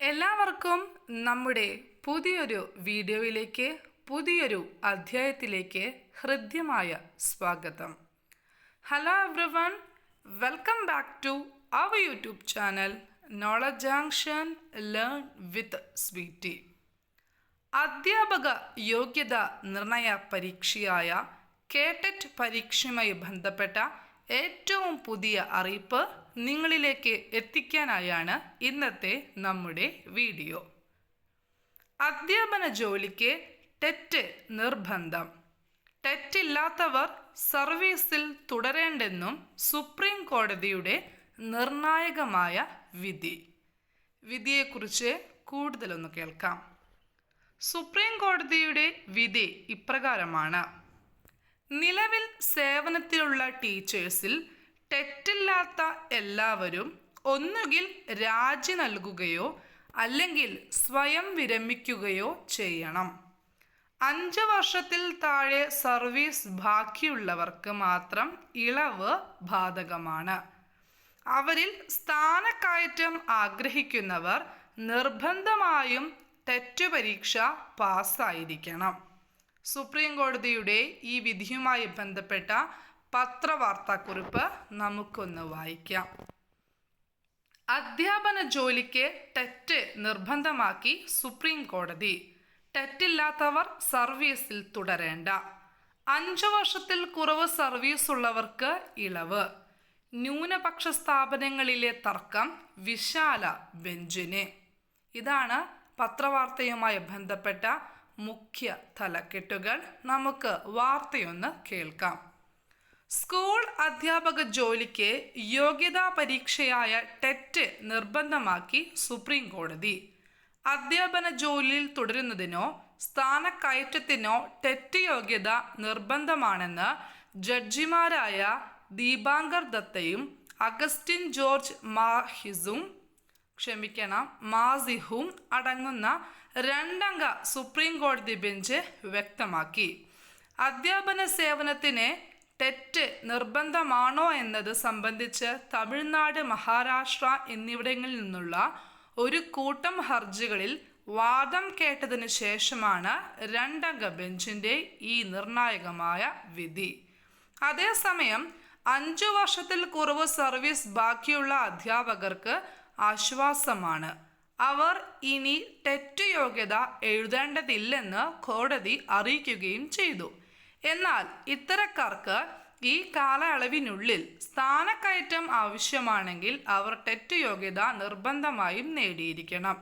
എല്ലാവർക്കും നമ്മുടെ പുതിയൊരു വീഡിയോയിലേക്ക് പുതിയൊരു അധ്യായത്തിലേക്ക് ഹൃദ്യമായ സ്വാഗതം. Hello everyone welcome back to our YouTube channel knowledge junction learn with Sweety അധ്യാപക യോഗ്യത നിർണയ പരീക്ഷയായ കേട്ടറ്റ് പരീക്ഷയുമായി ബന്ധപ്പെട്ട ഏറ്റവും പുതിയ അറിയിപ്പ് നിങ്ങളിലേക്ക് എത്തിക്കാനായാണ് ഇന്നത്തെ നമ്മുടെ വീഡിയോ. അധ്യാപന ജോലിക്ക് ടെറ്റ് നിർബന്ധം. ടെറ്റ് ഇല്ലാത്തവർ സർവീസിൽ തുടരേണ്ടെന്നും സുപ്രീം കോടതിയുടെ നിർണായകമായ വിധി. വിധിയെക്കുറിച്ച് കൂടുതലൊന്ന് കേൾക്കാം. സുപ്രീം കോടതിയുടെ വിധി ഇപ്രകാരമാണ്. നിലവിൽ സേവനത്തിലുള്ള ടീച്ചേഴ്സിൽ തെറ്റില്ലാത്ത എല്ലാവരും ഒന്നുകിൽ രാജി നൽകുകയോ അല്ലെങ്കിൽ സ്വയം വിരമിക്കുകയോ ചെയ്യണം. അഞ്ച് വർഷത്തിൽ താഴെ സർവീസ് ബാക്കിയുള്ളവർക്ക് മാത്രം ഇളവ് ബാധകമാണ്. അവരിൽ സ്ഥാനക്കയറ്റം ആഗ്രഹിക്കുന്നവർ നിർബന്ധമായും തെറ്റുപരീക്ഷ പാസ്സായിരിക്കണം. സുപ്രീം കോടതിയുടെ ഈ വിധിയുമായി ബന്ധപ്പെട്ട പത്രവാർത്താക്കുറിപ്പ് നമുക്കൊന്ന് വായിക്കാം. അധ്യാപന ജോലിക്ക് ടെറ്റ് നിർബന്ധമാക്കി സുപ്രീം കോടതി. ടെറ്റില്ലാത്തവർ സർവീസിൽ തുടരേണ്ട. അഞ്ചു വർഷത്തിൽ കുറവ് സർവീസ് ഉള്ളവർക്ക് ഇളവ്. ന്യൂനപക്ഷ സ്ഥാപനങ്ങളിലെ തർക്കം വിശാല ബെഞ്ചിന്. ഇതാണ് പത്രവാർത്തയുമായി ബന്ധപ്പെട്ട മുഖ്യ തലക്കെട്ടുകൾ. നമുക്ക് വാർത്തയൊന്ന് കേൾക്കാം. സ്കൂൾ അധ്യാപക ജോലിക്ക് യോഗ്യതാ പരീക്ഷയായ ടെറ്റ് നിർബന്ധമാക്കി സുപ്രീം കോടതി. അധ്യാപന ജോലിയിൽ തുടരുന്നതിനോ സ്ഥാനക്കയറ്റത്തിനോ ടെറ്റ് യോഗ്യത നിർബന്ധമാണെന്ന് ജഡ്ജിമാരായ ദീപാങ്കർ ദത്തയും അഗസ്റ്റിൻ ജോർജ് മാഹിസും ക്ഷമിക്കണം മാസിഹും അടങ്ങുന്ന രണ്ടംഗ സുപ്രീം കോടതി ബെഞ്ച് വ്യക്തമാക്കി. അധ്യാപന സേവനത്തിന് ടെറ്റ് നിർബന്ധമാണോ എന്നത് സംബന്ധിച്ച് തമിഴ്നാട് മഹാരാഷ്ട്ര എന്നിവിടങ്ങളിൽ നിന്നുള്ള ഒരു കൂട്ടം ഹർജികളിൽ വാദം കേട്ടതിന് ശേഷമാണ് രണ്ടംഗ ബെഞ്ചിന്റെ ഈ നിർണായകമായ വിധി. അതേസമയം അഞ്ചു വർഷത്തിൽ കുറവ് സർവീസ് ബാക്കിയുള്ള അധ്യാപകർക്ക് ആശ്വാസമാണ്. അവർ ഇനി തെറ്റ് യോഗ്യത എഴുതേണ്ടതില്ലെന്ന് കോടതി അറിയിക്കുകയും ചെയ്തു. എന്നാൽ ഇത്തരക്കാർക്ക് ഈ കാലയളവിനുള്ളിൽ സ്ഥാനക്കയറ്റം ആവശ്യമാണെങ്കിൽ അവർ ടെറ്റ് യോഗ്യത നിർബന്ധമായും നേടിയിരിക്കണം.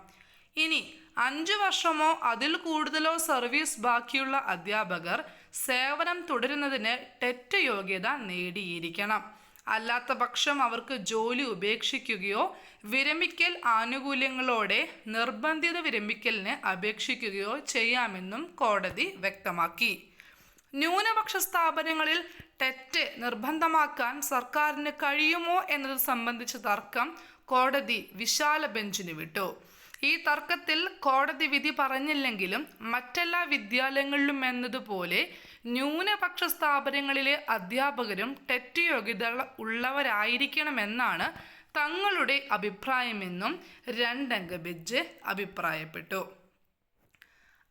ഇനി അഞ്ചു വർഷമോ അതിൽ കൂടുതലോ സർവീസ് ബാക്കിയുള്ള അധ്യാപകർ സേവനം തുടരുന്നതിന് ടെറ്റ് യോഗ്യത നേടിയിരിക്കണം. അല്ലാത്ത പക്ഷം അവർക്ക് ജോലി ഉപേക്ഷിക്കുകയോ വിരമിക്കൽ ആനുകൂല്യങ്ങളോടെ നിർബന്ധിത വിരമിക്കലിന് അപേക്ഷിക്കുകയോ ചെയ്യാമെന്നും കോടതി വ്യക്തമാക്കി. ന്യൂനപക്ഷ സ്ഥാപനങ്ങളിൽ ടെറ്റ് നിർബന്ധമാക്കാൻ സർക്കാരിന് കഴിയുമോ എന്നത് സംബന്ധിച്ച തർക്കം കോടതി വിശാല ബെഞ്ചിന് വിട്ടു. ഈ തർക്കത്തിൽ കോടതി വിധി പറഞ്ഞില്ലെങ്കിലും മറ്റെല്ലാ വിദ്യാലയങ്ങളിലും എന്നതുപോലെ ന്യൂനപക്ഷ സ്ഥാപനങ്ങളിലെ അധ്യാപകരും ടെറ്റ് യോഗ്യത ഉള്ളവരായിരിക്കണമെന്നാണ് തങ്ങളുടെ അഭിപ്രായമെന്നും രണ്ടംഗ ബെഞ്ച് അഭിപ്രായപ്പെട്ടു.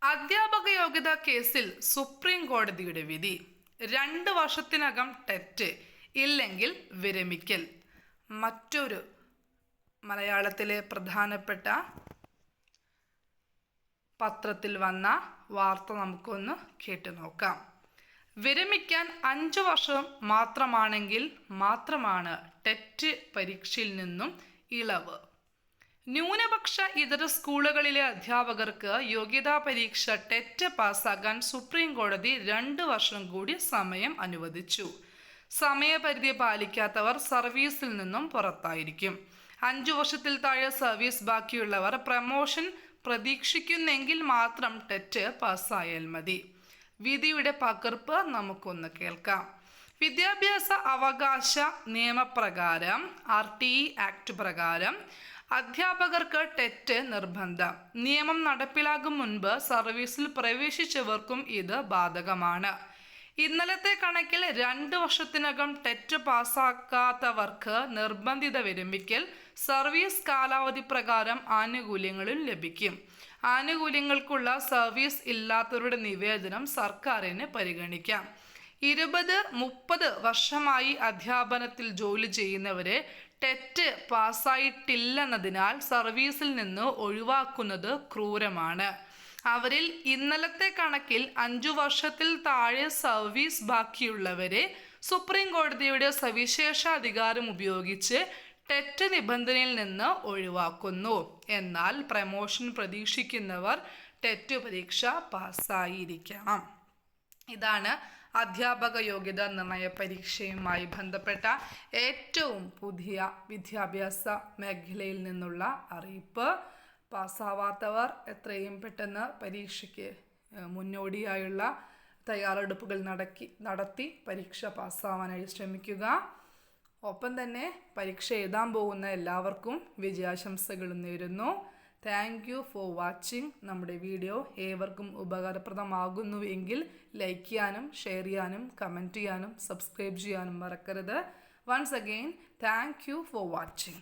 അധ്യാപക യോഗ്യത കേസിൽ സുപ്രീം കോടതിയുടെ വിധി. രണ്ട് വർഷത്തിനകം ടെറ്റ് ഇല്ലെങ്കിൽ വിരമിക്കൽ. മറ്റൊരു മലയാളത്തിലെ പ്രധാനപ്പെട്ട പത്രത്തിൽ വന്ന വാർത്ത നമുക്കൊന്ന് കേട്ടു നോക്കാം. വിരമിക്കാൻ അഞ്ചു വർഷം മാത്രമാണെങ്കിൽ മാത്രമാണ് ടെറ്റ് പരീക്ഷയിൽ നിന്നും ഇളവ്. ന്യൂനപക്ഷ ഇതര സ്കൂളുകളിലെ അധ്യാപകർക്ക് യോഗ്യതാ പരീക്ഷ ടെറ്റ് പാസ്സാകാൻ സുപ്രീം കോടതി രണ്ട് വർഷം കൂടി സമയം അനുവദിച്ചു. സമയപരിധി പാലിക്കാത്തവർ സർവീസിൽ നിന്നും പുറത്തായിരിക്കും. അഞ്ചു വർഷത്തിൽ താഴെ സർവീസ് ബാക്കിയുള്ളവർ പ്രമോഷൻ പ്രതീക്ഷിക്കുന്നെങ്കിൽ മാത്രം ടെറ്റ് പാസ്സായാൽ മതി. വിധിയുടെ പകർപ്പ് നമുക്കൊന്ന് കേൾക്കാം. വിദ്യാഭ്യാസ അവകാശ നിയമപ്രകാരം ആർ ടി ഇ ആക്ട് പ്രകാരം അധ്യാപകർക്ക് ടെറ്റ് നിർബന്ധം. നിയമം നടപ്പിലാകും മുൻപ് സർവീസിൽ പ്രവേശിച്ചവർക്കും ഇത് ബാധകമാണ്. ഇന്നലത്തെ കണക്കിൽ രണ്ട് വർഷത്തിനകം ടെറ്റ് പാസ്സാക്കാത്തവർക്ക് നിർബന്ധിത വിരമിക്കൽ സർവീസ് കാലാവധി പ്രകാരം ആനുകൂല്യങ്ങളും ലഭിക്കും. ആനുകൂല്യങ്ങൾക്കുള്ള സർവീസ് ഇല്ലാത്തവരുടെ നിവേദനം സർക്കാരിന് പരിഗണിക്കാം. ഇരുപത് മുപ്പത് വർഷമായി അധ്യാപനത്തിൽ ജോലി ചെയ്യുന്നവരെ ടെറ്റ് പാസ്സായിട്ടില്ലെന്നതിനാൽ സർവീസിൽ നിന്ന് ഒഴിവാക്കുന്നത് ക്രൂരമാണ്. അവരിൽ ഇന്നലത്തെ കണക്കിൽ അഞ്ചു വർഷത്തിൽ താഴെ സർവീസ് ബാക്കിയുള്ളവരെ സുപ്രീം കോടതിയുടെ സവിശേഷ അധികാരം ഉപയോഗിച്ച് ടെറ്റ് നിബന്ധനയിൽ നിന്ന് ഒഴിവാക്കുന്നു. എന്നാൽ പ്രമോഷൻ പ്രതീക്ഷിക്കുന്നവർ ടെറ്റ് പരീക്ഷ പാസ്സായിരിക്കണം. ഇതാണ് അധ്യാപക യോഗ്യതാ നിർണയ പരീക്ഷയുമായി ബന്ധപ്പെട്ട ഏറ്റവും പുതിയ വിദ്യാഭ്യാസ മേഖലയിൽ നിന്നുള്ള അറിയിപ്പ്. പാസ്സാവാത്തവർ എത്രയും പെട്ടെന്ന് പരീക്ഷയ്ക്ക് മുന്നോടിയായുള്ള തയ്യാറെടുപ്പുകൾ നടക്കി നടത്തി പരീക്ഷ പാസ്സാവാനായി ശ്രമിക്കുക. ഒപ്പം തന്നെ പരീക്ഷ എഴുതാൻ പോകുന്ന എല്ലാവർക്കും വിജയാശംസകളും നേരുന്നു. താങ്ക് യു ഫോർ വാച്ചിങ് നമ്മുടെ വീഡിയോ ഏവർക്കും ഉപകാരപ്രദമാകുന്നു എങ്കിൽ ലൈക്ക് ചെയ്യാനും ഷെയർ ചെയ്യാനും കമന്റ് ചെയ്യാനും സബ്സ്ക്രൈബ് ചെയ്യാനും മറക്കരുത്. Once again thank you for watching